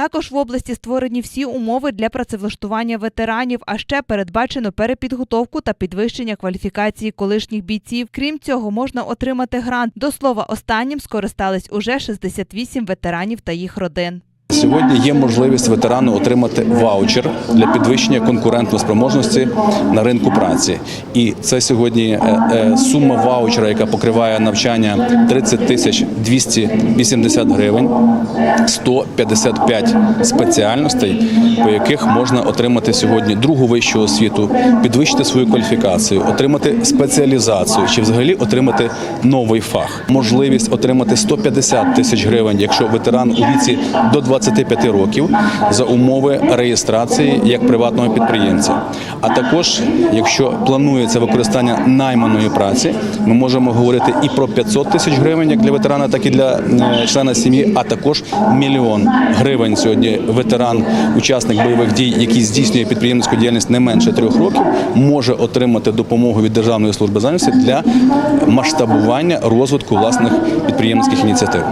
Також в області створені всі умови для працевлаштування ветеранів, а ще передбачено перепідготовку та підвищення кваліфікації колишніх бійців. Крім цього, можна отримати грант. До слова, останнім скористались уже 68 ветеранів та їх родин. Сьогодні є можливість ветерану отримати ваучер для підвищення конкурентної спроможності на ринку праці. І це сьогодні е, е, сума ваучера, яка покриває навчання 30 тисяч 280 гривень, 155 спеціальностей, по яких можна отримати сьогодні другу вищу освіту, підвищити свою кваліфікацію, отримати спеціалізацію чи взагалі отримати новий фах. Можливість отримати 150 тисяч гривень, якщо ветеран у віці до 25 років за умови реєстрації як приватного підприємця. А також, якщо планується використання найманої праці, ми можемо говорити і про 500 тисяч гривень як для ветерана, так і для е, члена сім'ї, а також мільйон гривень сьогодні ветеран, учасник бойових дій, який здійснює підприємницьку діяльність не менше трьох років, може отримати допомогу від Державної служби зайнятості для масштабування розвитку власних підприємницьких ініціатив.